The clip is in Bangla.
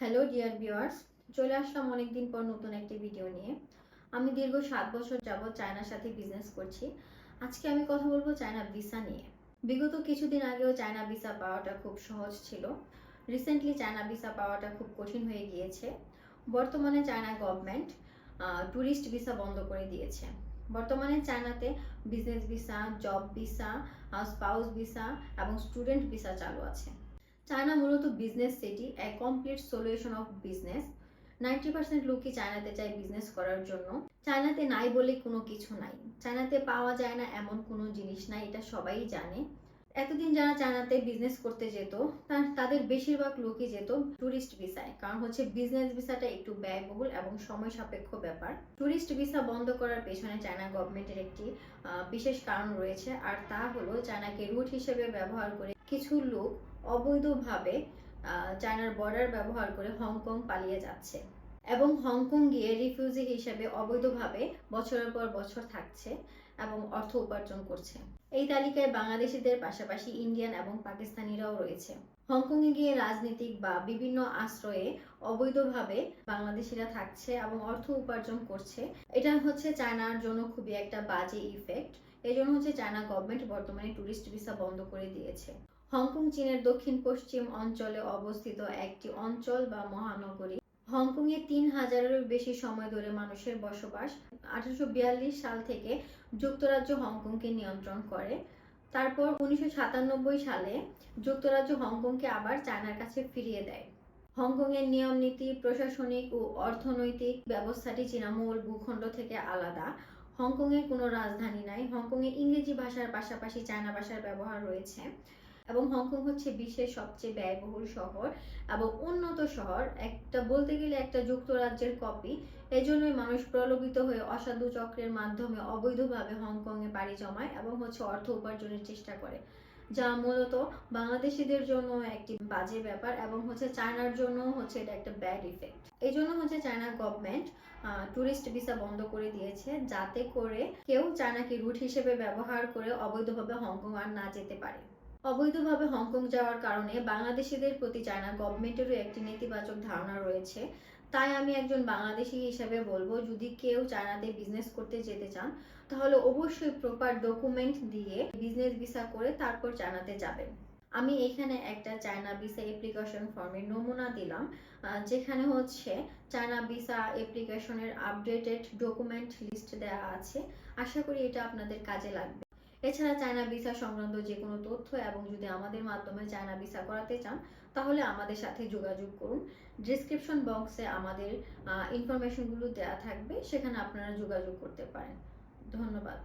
হ্যালো ডিয়ার ভিউয়ার্স চলে আসলাম অনেকদিন পর নতুন একটি ভিডিও নিয়ে। আমি দীর্ঘ সাত বছর যাবৎ চায়নার সাথে বিজনেস করছি। আজকে আমি কথা বলব চায়না ভিসা নিয়ে। বিগত কিছুদিন আগেও চায়না ভিসা পাওয়াটা খুব সহজ ছিল। রিসেন্টলি চায়না ভিসা পাওয়াটা খুব কঠিন হয়ে গিয়েছে। বর্তমানে চায়না গভর্নমেন্ট ট্যুরিস্ট ভিসা বন্ধ করে দিয়েছে। বর্তমানে চায়নাতে business visa job visa spouse visa এবং স্টুডেন্ট ভিসা চালু আছে। চায়না মূলত business city a complete solution of business ninety percent লোকই চায়নাতে চায় বিজনেস করার জন্য। চায়নাতে নাই বলে কোনো কিছু নাই। চায়নাতে পাওয়া যায় না এমন কোনো জিনিস নাই, এটা সবাই জানে। এতদিন যারা চায়নাতে বিজনেস করতে যেত তাদের বেশিরভাগ লোকই যেত ট্যুরিস্ট ভিসায় কারণ হচ্ছে বিজনেস ভিসাটা একটু ব্যয়বহুল এবং সময় সাপেক্ষ ব্যাপার। ট্যুরিস্ট ভিসা বন্ধ করার পেছনে চায়না গভর্নমেন্টের একটি বিশেষ কারণ রয়েছে। আর তা হলো চায়নাকে রুট হিসেবে ব্যবহার করে কিছু লোক অবৈধভাবে চায়নার বর্ডার ব্যবহার করে হংকং পালিয়ে যাচ্ছে। এবং হংকং গিয়ে রিফিউজি হিসেবে অবৈধভাবে বছরের পর বছর থাকছে এবং অর্থ উপার্জন করছে। এই তালিকায় বাংলাদেশিদের পাশাপাশি ইন্ডিয়ান এবং পাকিস্তানিরাও রয়েছে। হংকংয়ে গিয়ে রাজনীতিক বা বিভিন্ন আশ্রয়ে অবৈধভাবে বাংলাদেশিরা থাকছে এবং অর্থ উপার্জন করছে। এটা হচ্ছে চায়নার জন্য খুবই একটা বাজে ইফেক্ট এই জন্য হচ্ছে চায়না গভর্নমেন্ট বর্তমানে ট্যুরিস্ট ভিসা বন্ধ করে দিয়েছে। হংকং, চীনের দক্ষিণ পশ্চিম অঞ্চলে অবস্থিত একটি অঞ্চল বা মহানগরী হংকং এ তিন হাজারেরও বেশি সময় ধরে মানুষের বসবাস আঠারোশো বিয়াল্লিশ সাল থেকে যুক্তরাজ্য হংকংকে নিয়ন্ত্রণ করে। তারপর উনিশশো সাতানব্বই সালে যুক্তরাজ্য হংকংকে আবার চায়নার কাছে ফিরিয়ে দেয়। হংকংয়ের নিয়ম নীতি, প্রশাসনিক ও অর্থনৈতিক ব্যবস্থাটি চীনা মূল ভূখণ্ড থেকে আলাদা। হংকংয়ের কোনো রাজধানী নাই। হংকং এ ইংরেজি ভাষার পাশাপাশি চায়না ভাষার ব্যবহার রয়েছে। এবং হংকং হচ্ছে বিশ্বের সবচেয়ে ব্যয়বহুল শহর এবং উন্নত শহর। একটা বলতে গেলে একটা যুক্তরাজ্যের কপি এজন্যই মানুষ প্রলোভিত হয়ে অসাধু চক্রের মাধ্যমে অবৈধভাবে হংকং এ পাড়ি জমায় এবং হচ্ছে অর্থ উপার্জনের চেষ্টা করে, যা মূলত বাংলাদেশিদের জন্য একটি বাজে ব্যাপার এবং হচ্ছে চায়নার জন্য হচ্ছে এটা একটা ব্যাড ইফেক্ট এই জন্য হচ্ছে চায়না গভর্নমেন্ট ট্যুরিস্ট ভিসা বন্ধ করে দিয়েছে, যাতে করে কেউ চায়নাকে রুট হিসেবে ব্যবহার করে অবৈধভাবে হংকং আর না যেতে পারে। অবৈধভাবে হংকং যাওয়ার কারণে বাংলাদেশিদের প্রতি চায়না গভর্নমেন্টেরও একটি নেতিবাচক ধারণা রয়েছে। তাই আমি একজন বাংলাদেশি হিসেবে বলব, যদি কেউ চায়নাতে বিজনেস করতে যেতে চান, তাহলে অবশ্যই প্রপার ডকুমেন্ট দিয়ে বিজনেস ভিসা করে তারপর চায়নাতে যাবেন। আমি এখানে একটা চায়না ভিসা অ্যাপ্লিকেশন ফর্মের নমুনা দিলাম যেখানে হচ্ছে চায়না ভিসা অ্যাপ্লিকেশনের আপডেটেড ডকুমেন্ট লিস্ট দেওয়া আছে। আশা করি এটা আপনাদের কাজে লাগবে। এছাড়া চায়না ভিসা সংক্রান্ত যে কোনো তথ্য এবং যদি আমাদের মাধ্যমে চায়না ভিসা করাতে চান, তাহলে আমাদের সাথে যোগাযোগ করুন। ডিসক্রিপশন বক্সে আমাদের ইনফরমেশনগুলো দেওয়া থাকবে, সেখানে আপনারা যোগাযোগ করতে পারেন। ধন্যবাদ।